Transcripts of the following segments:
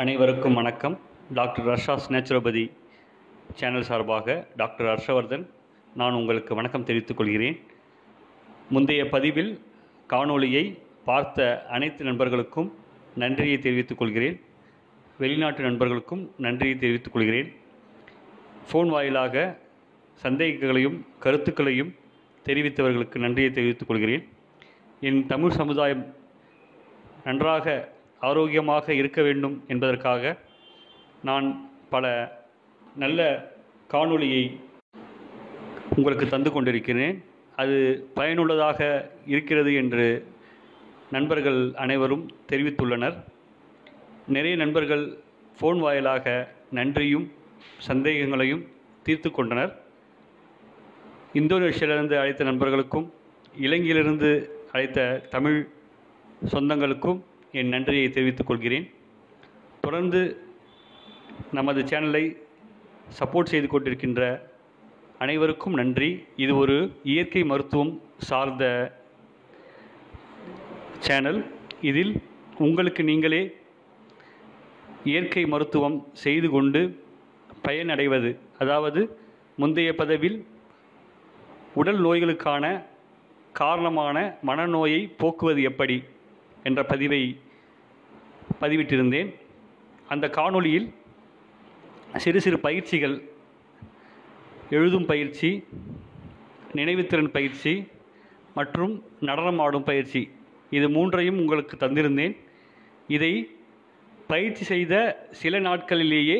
அனைவருக்கும் வணக்கம். டாக்டர் ரஷாஸ் நேச்சுரோபதி சேனல் சார்பாக டாக்டர் ஹர்ஷவர்தன் நான் உங்களுக்கு வணக்கம் தெரிவித்துக் கொள்கிறேன். முந்தைய பதிவில் காணொளியை பார்த்த அனைத்து நண்பர்களுக்கும் நன்றியை தெரிவித்துக் கொள்கிறேன். வெளிநாட்டு நண்பர்களுக்கும் நன்றியை தெரிவித்துக் கொள்கிறேன். ஃபோன் வாயிலாக சந்தேகங்களையும் கருத்துக்களையும் தெரிவித்தவர்களுக்கு நன்றியை தெரிவித்துக் கொள்கிறேன். என் தமிழ் சமுதாயம் நன்றாக ஆரோக்கியமாக இருக்க வேண்டும் என்பதற்காக நான் பல நல்ல காணொளியை உங்களுக்கு தந்து கொண்டிருக்கிறேன். அது பயனுள்ளதாக இருக்கிறது என்று நண்பர்கள் அனைவரும் தெரிவித்துள்ளனர். நிறைய நண்பர்கள் ஃபோன் வாயிலாக நன்றியும் சந்தேகங்களையும் தீர்த்து கொண்டனர். இந்தோனேஷியாவிலிருந்து அழைத்த நண்பர்களுக்கும் இலங்கையிலிருந்து அழைத்த தமிழ் சொந்தங்களுக்கும் என் நன்றியை தெரிவித்துக் கொள்கிறேன். தொடர்ந்து நமது சேனலை சப்போர்ட் செய்து கொண்டிருக்கின்ற அனைவருக்கும் நன்றி. இது ஒரு இயற்கை மருத்துவம் சார்ந்த சேனல். இதில் உங்களுக்கு நீங்களே இயற்கை மருத்துவம் செய்து கொண்டு பயனடைவது அதாவது முந்தைய பதவில் உடல் நோய்களுக்கான காரணமான மனநோயை போக்குவது எப்படி? என்ற பதிவை பதிவிட்டிருந்தேன். அந்த காணொளியில் சிறு சிறு பயிற்சிகள் எழுதும் பயிற்சி நினைவுத்திறன் பயிற்சி மற்றும் நடனம் ஆடும் பயிற்சி இது மூன்றையும் உங்களுக்கு தந்திருந்தேன். இதை பயிற்சி செய்த சில நாட்களிலேயே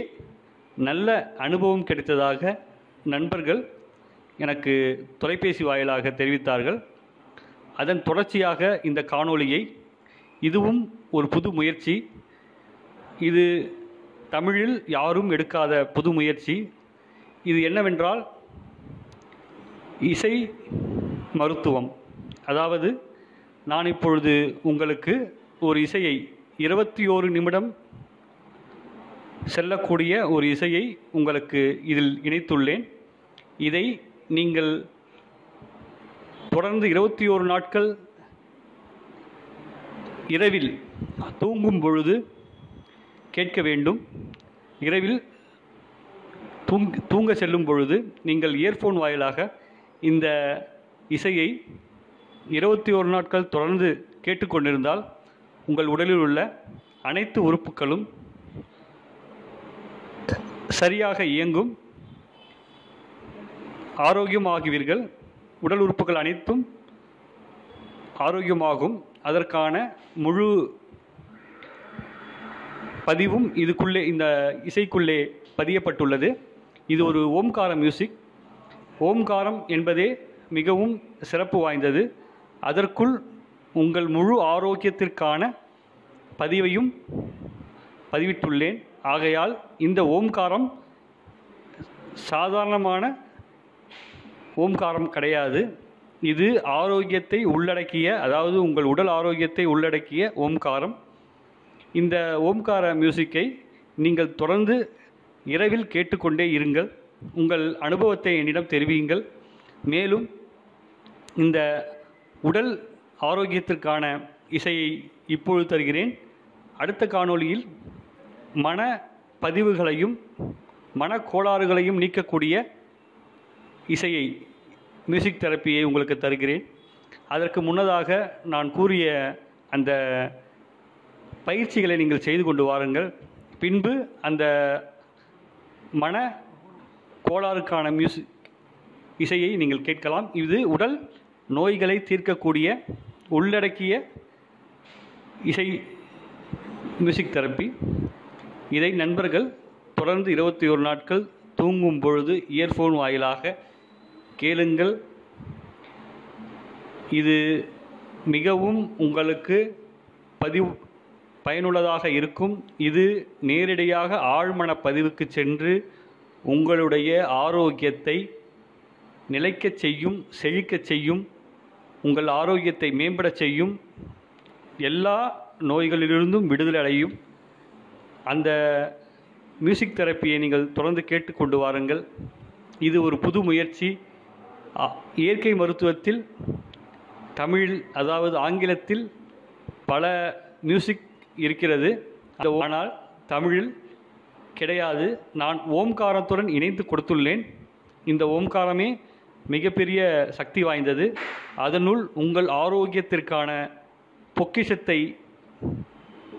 நல்ல அனுபவம் கிடைத்ததாக நண்பர்கள் எனக்கு தொலைபேசி வாயிலாக தெரிவித்தார்கள். அதன் தொடர்ச்சியாக இந்த காணொளியை இதுவும் ஒரு புது முயற்சி. இது தமிழில் யாரும் எடுக்காத புது முயற்சி. இது என்னவென்றால் இசை மருத்துவம். அதாவது நான் இப்பொழுது உங்களுக்கு ஒரு இசையை இருபத்தி ஓரு நிமிடம் செல்லக்கூடிய ஒரு இசையை உங்களுக்கு இதில் இணைத்துள்ளேன். இதை நீங்கள் தொடர்ந்து இருபத்தி ஓரு நாட்கள் இரவில் தூங்கும் பொழுது கேட்க வேண்டும். இரவில் தூங் தூங்க செல்லும் பொழுது நீங்கள் இயர்ஃபோன் வாயிலாக இந்த இசையை இருபத்தி ஒரு நாட்கள் தொடர்ந்து கேட்டுக்கொண்டிருந்தால் உங்கள் உடலில் உள்ள அனைத்து உறுப்புகளும் சரியாக இயங்கும். ஆரோக்கியமாகுவீர்கள். உடல் உறுப்புகள் அனைத்தும் ஆரோக்கியமாகும். அதற்கான முழு பதிவும் இதுக்குள்ளே இந்த இசைக்குள்ளே பதியப்பட்டுள்ளது. இது ஒரு ஓம்கார மியூசிக் ஓம்காரம் என்பதே மிகவும் சிறப்பு வாய்ந்தது. அதற்குள் உங்கள் முழு ஆரோக்கியத்திற்கான பதிவையும் பதிவிட்டுள்ளேன். ஆகையால் இந்த ஓம்காரம் சாதாரணமான ஓம்காரம் கிடையாது. இது ஆரோக்கியத்தை உள்ளடக்கிய அதாவது உங்கள் உடல் ஆரோக்கியத்தை உள்ளடக்கிய ஓம்காரம். இந்த ஓம்கார மியூசிக்கை நீங்கள் தொடர்ந்து இரவில் கேட்டுக்கொண்டே இருங்கள். உங்கள் அனுபவத்தை என்னிடம் தெரிவியுங்கள். மேலும் இந்த உடல் ஆரோக்கியத்திற்கான இசையை இப்பொழுது தருகிறேன். அடுத்த காணொளியில் மன பதிவுகளையும் மனக்கோளாறுகளையும் நீக்கக்கூடிய இசையை மியூசிக் தெரப்பியை உங்களுக்கு தருகிறேன். அதற்கு முன்னதாக நான் கூறிய அந்த பயிற்சிகளை நீங்கள் செய்து கொண்டு வாருங்கள். பின்பு அந்த மன கோளாறுக்கான மியூசிக் இசையை நீங்கள் கேட்கலாம். இது உடல் நோய்களை தீர்க்கக்கூடிய உள்ளடக்கிய இசை மியூசிக் தெரப்பி இதை நண்பர்கள் தொடர்ந்து இருபத்தி ஒரு நாட்கள் தூங்கும் பொழுது இயர்ஃபோன் வாயிலாக கேளுங்கள். இது மிகவும் உங்களுக்கு பதிவு பயனுள்ளதாக இருக்கும். இது நேரடியாக ஆழ்மன பதிவுக்கு சென்று உங்களுடைய ஆரோக்கியத்தை நிலைக்கச் செய்யும் செழிக்கச் செய்யும் உங்கள் ஆரோக்கியத்தை மேம்படச் செய்யும் எல்லா நோய்களிலிருந்தும் விடுதலை அடையும். அந்த மியூசிக் தெரப்பியை நீங்கள் தொடர்ந்து கேட்டுக்கொண்டு வாருங்கள். இது ஒரு புது முயற்சி. இயற்கை மருத்துவத்தில் தமிழ் அதாவது ஆங்கிலத்தில் பல மியூசிக் இருக்கிறது. ஆனால் தமிழில் கிடையாது. நான் ஓம்காரத்துடன் இணைத்து கொடுத்துள்ளேன். இந்த ஓம்காரமே மிகப்பெரிய சக்தி வாய்ந்தது. அதனுள் உங்கள் ஆரோக்கியத்திற்கான பொக்கிஷத்தை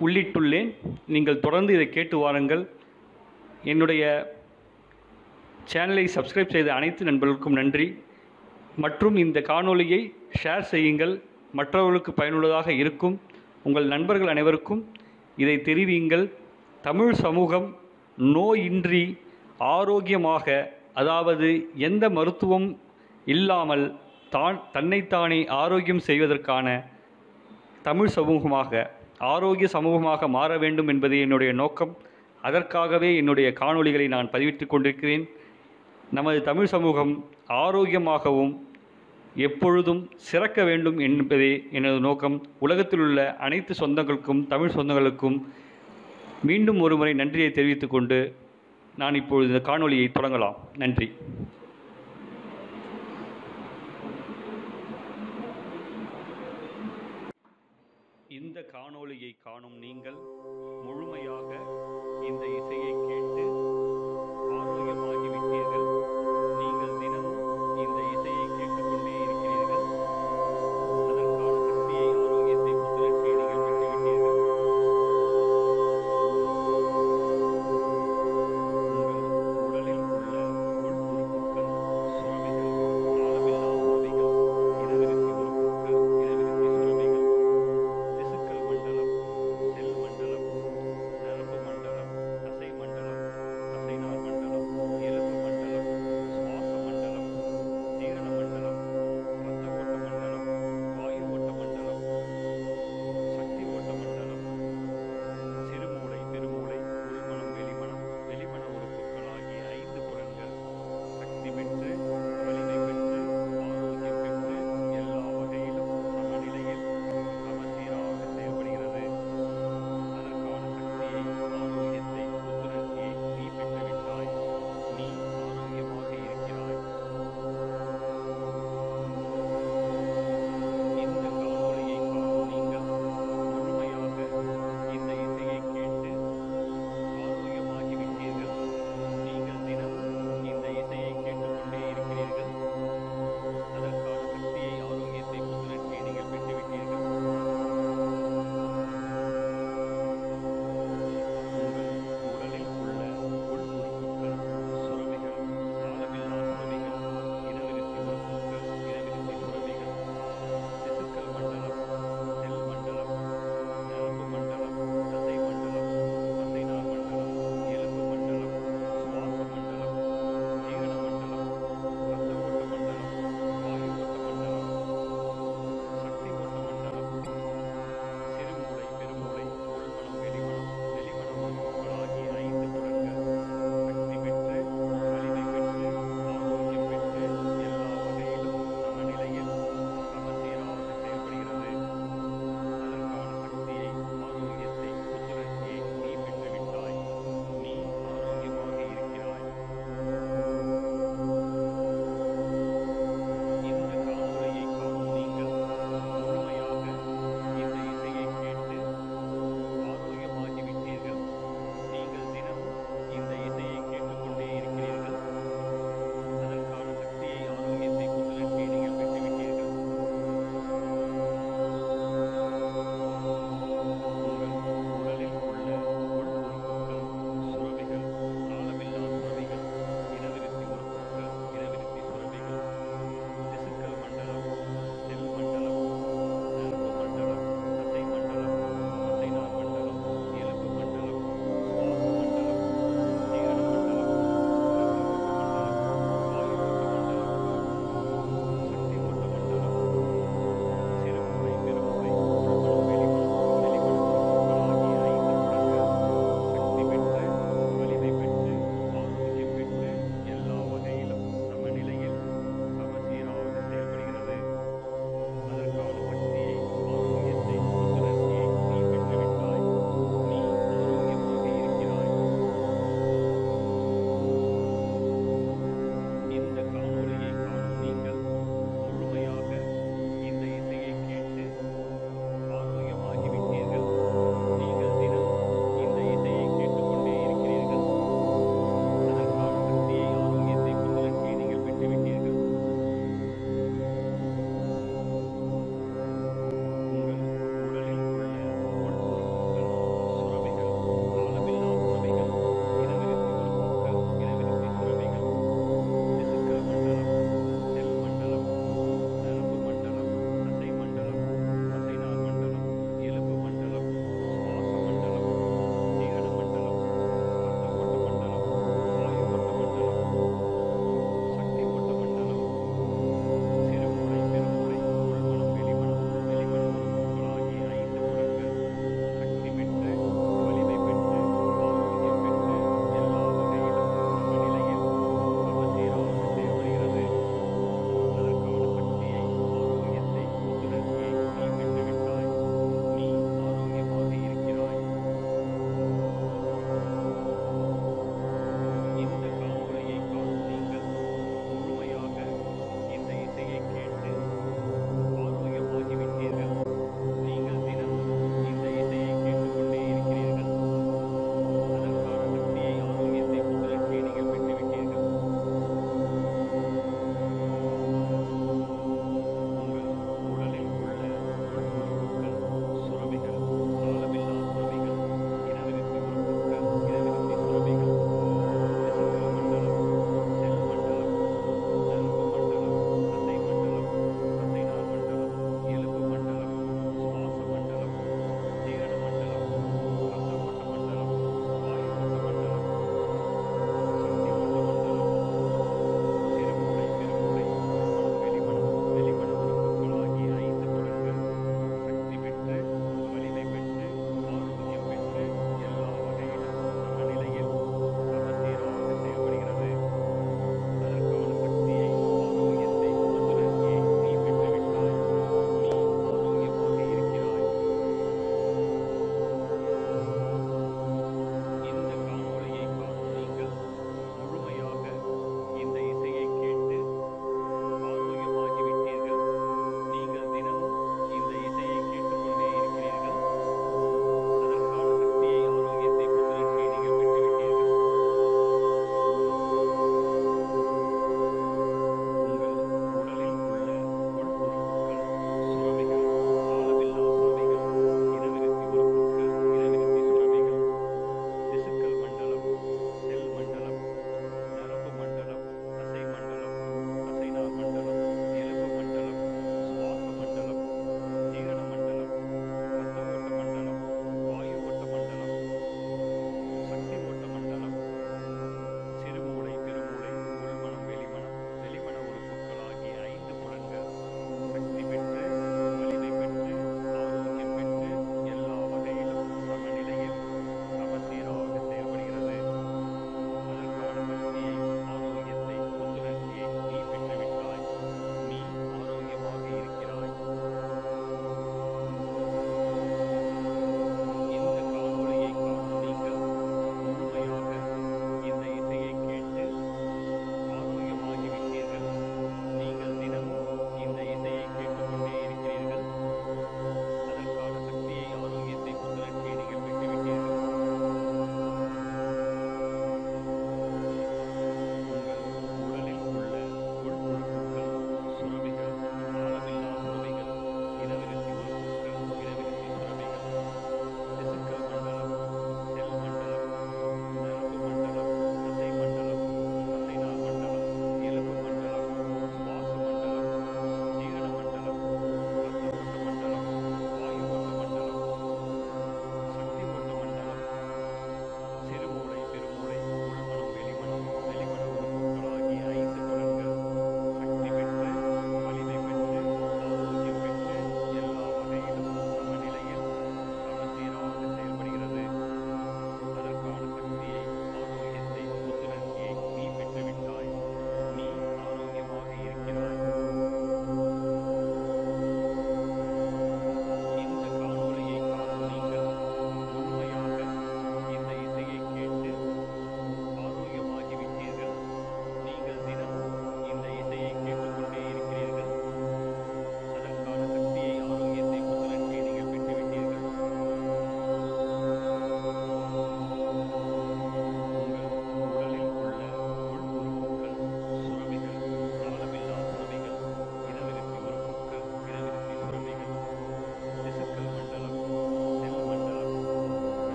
உள்ளிட்டுள்ளேன். நீங்கள் தொடர்ந்து இதை கேட்டு வாருங்கள். என்னுடைய சேனலை சப்ஸ்கிரைப் செய்த அனைத்து நண்பர்களுக்கும் நன்றி. மற்றும் இந்த காணொளியை ஷேர் செய்யுங்கள். மற்றவர்களுக்கு பயனுள்ளதாக இருக்கும். உங்கள் நண்பர்கள் அனைவருக்கும் இதை தெரிவியுங்கள். தமிழ் சமூகம் நோயின்றி ஆரோக்கியமாக அதாவது எந்த மருத்துவம் இல்லாமல் தான் தன்னைத்தானே ஆரோக்கியம் செய்வதற்கான தமிழ் சமூகமாக ஆரோக்கிய சமூகமாக மாற வேண்டும் என்பது என்னுடைய நோக்கம். அதற்காகவே என்னுடைய காணொளிகளை நான் பதிவிட்டு கொண்டிருக்கிறேன். நமது தமிழ் சமூகம் ஆரோக்கியமாகவும் எப்பொழுதும் சிறக்க வேண்டும் என்பதே எனது நோக்கம். உலகத்தில் உள்ள அனைத்து சொந்தங்களுக்கும் தமிழ் சொந்தங்களுக்கும் மீண்டும் ஒருமுறை நன்றியை தெரிவித்துக் கொண்டு நான் இப்பொழுது இந்த காணொலியை தொடங்கலாம். நன்றி. இந்த காணொளியை காணும் நீங்கள் முழுமையாக இந்த